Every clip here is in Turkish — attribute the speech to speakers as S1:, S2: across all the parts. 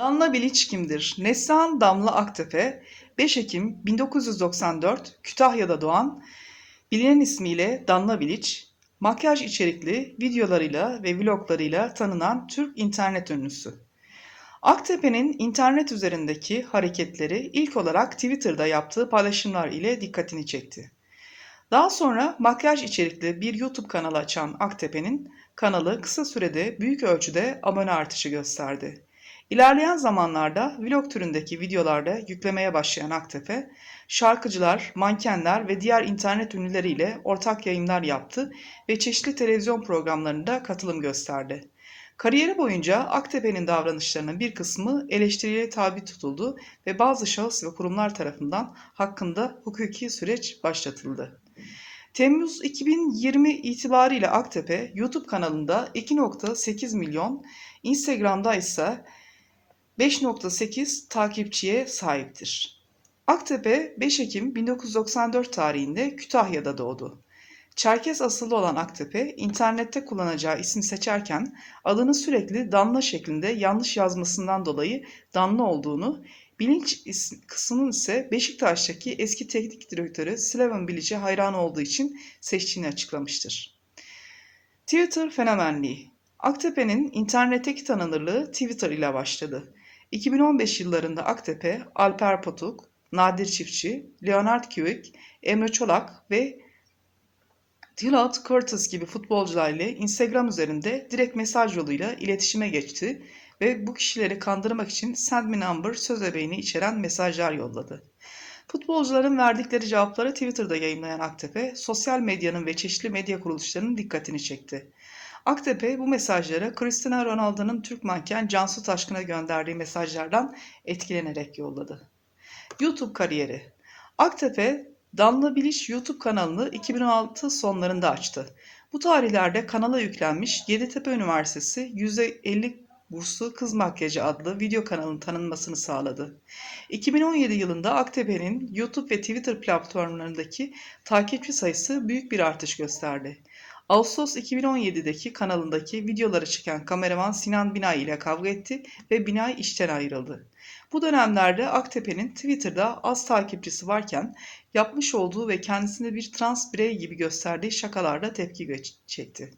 S1: Damla Bilic kimdir? Neslihan Damla Aktepe, 5 Ekim 1994 Kütahya'da doğan, bilinen ismiyle Damla Bilic, makyaj içerikli videolarıyla ve vloglarıyla tanınan Türk internet ünlüsü. Aktepe'nin internet üzerindeki hareketleri ilk olarak Twitter'da yaptığı paylaşımlar ile dikkatini çekti. Daha sonra makyaj içerikli bir YouTube kanalı açan Aktepe'nin kanalı kısa sürede büyük ölçüde abone artışı gösterdi. İlerleyen zamanlarda vlog türündeki videolarda yüklemeye başlayan Aktepe, şarkıcılar, mankenler ve diğer internet ünlüleriyle ortak yayınlar yaptı ve çeşitli televizyon programlarında katılım gösterdi. Kariyeri boyunca Aktepe'nin davranışlarının bir kısmı eleştiriye tabi tutuldu ve bazı şahıs ve kurumlar tarafından hakkında hukuki süreç başlatıldı. Temmuz 2020 itibariyle Aktepe YouTube kanalında 2.8 milyon, Instagram'da ise 5.8 takipçiye sahiptir. Aktepe 5 Ekim 1994 tarihinde Kütahya'da doğdu. Çerkez asıllı olan Aktepe, internette kullanacağı ismi seçerken adını sürekli Danla şeklinde yanlış yazmasından dolayı Danla olduğunu, bilinç kısmının ise Beşiktaş'taki eski teknik direktörü Slaven Bilic'e hayran olduğu için seçtiğini açıklamıştır. Twitter fenomenliği Aktepe'nin internetteki tanınırlığı Twitter ile başladı. 2015 yıllarında Aktepe, Alper Potuk, Nadir Çiftçi, Leonard Küvük, Emre Çolak ve Dylan Curtis gibi futbolcular ile Instagram üzerinde direkt mesaj yoluyla iletişime geçti ve bu kişileri kandırmak için Send Me Number söz öbeğini içeren mesajlar yolladı. Futbolcuların verdikleri cevapları Twitter'da yayınlayan Aktepe, sosyal medyanın ve çeşitli medya kuruluşlarının dikkatini çekti. Aktepe bu mesajları Cristiano Ronaldo'nun Türk manken Cansu Taşkın'a gönderdiği mesajlardan etkilenerek yolladı. YouTube kariyeri Aktepe, Damla Biliş YouTube kanalını 2016 sonlarında açtı. Bu tarihlerde kanala yüklenmiş Yeditepe Üniversitesi %50 burslu Kız Makyajı adlı video kanalının tanınmasını sağladı. 2017 yılında Aktepe'nin YouTube ve Twitter platformlarındaki takipçi sayısı büyük bir artış gösterdi. Ağustos 2017'deki kanalındaki videoları çeken kameraman Sinan Binay ile kavga etti ve Binay işten ayrıldı. Bu dönemlerde Aktepe'nin Twitter'da az takipçisi varken yapmış olduğu ve kendisini bir trans birey gibi gösterdiği şakalarla tepki çekti.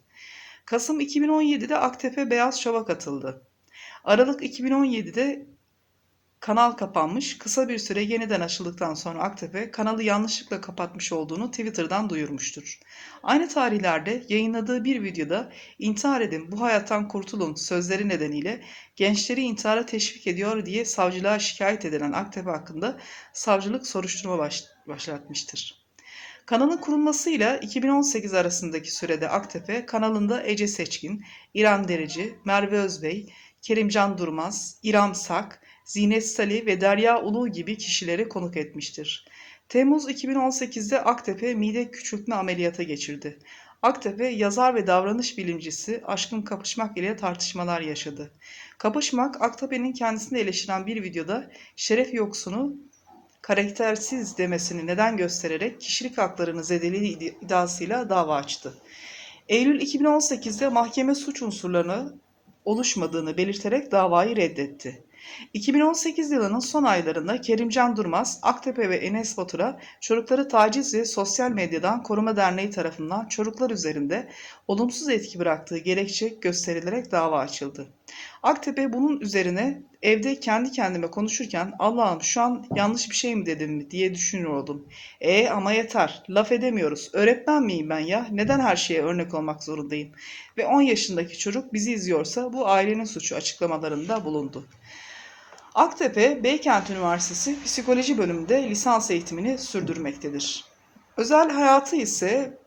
S1: Kasım 2017'de Aktepe Beyaz Şov'a katıldı. Aralık 2017'de kanal kapanmış, kısa bir süre yeniden açıldıktan sonra Aktepe kanalı yanlışlıkla kapatmış olduğunu Twitter'dan duyurmuştur. Aynı tarihlerde yayınladığı bir videoda intihar edin, bu hayattan kurtulun sözleri nedeniyle gençleri intihara teşvik ediyor diye savcılığa şikayet edilen Aktepe hakkında savcılık soruşturma baş- başlatmıştır. Kanalın kurulmasıyla 2018 arasındaki sürede Aktepe kanalında Ece Seçkin, İrem Derici, Merve Özbey, Kerimcan Durmaz, İrem Sak, Zinet Salih ve Derya Ulu gibi kişileri konuk etmiştir. Temmuz 2018'de Aktepe mide küçültme ameliyata geçirdi. Aktepe yazar ve davranış bilimcisi Aşkın Kapışmak ile tartışmalar yaşadı. Kapışmak, Aktepe'nin kendisini eleştiren bir videoda şeref yoksunu karaktersiz demesini neden göstererek kişilik haklarını zedelediği iddiasıyla dava açtı. Eylül 2018'de mahkeme suç unsurlarını oluşmadığını belirterek davayı reddetti. 2018 yılının son aylarında Kerimcan Durmaz, Aktepe ve Enes Batur'a çocukları taciz ve sosyal medyadan koruma derneği tarafından çocuklar üzerinde olumsuz etki bıraktığı gerekçe gösterilerek dava açıldı. Aktepe bunun üzerine evde kendi kendime konuşurken Allah'ım şu an yanlış bir şey mi dedim mi diye düşünüyordum. E ama yeter laf edemiyoruz öğretmen miyim ben ya neden her şeye örnek olmak zorundayım ve 10 yaşındaki çocuk bizi izliyorsa bu ailenin suçu açıklamalarında bulundu. Aktepe Beykent Üniversitesi Psikoloji bölümünde lisans eğitimini sürdürmektedir. Özel hayatı ise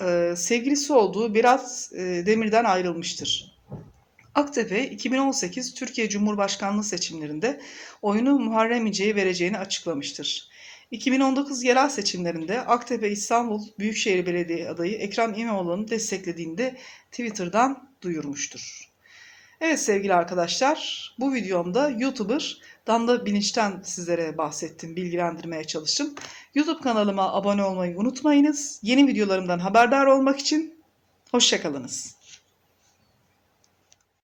S1: e, sevgilisi olduğu Berat e, Demir'den ayrılmıştır. Aktepe 2018 Türkiye Cumhurbaşkanlığı seçimlerinde oyunu Muharrem İnce'ye vereceğini açıklamıştır. 2019 yerel seçimlerinde Aktepe İstanbul Büyükşehir Belediye adayı Ekrem İmamoğlu'nu desteklediğini de Twitter'dan duyurmuştur. Evet sevgili arkadaşlar, bu videomda YouTuber Damla Bilinç'ten sizlere bahsettim, bilgilendirmeye çalıştım. YouTube kanalıma abone olmayı unutmayınız. Yeni videolarımdan haberdar olmak için hoşçakalınız.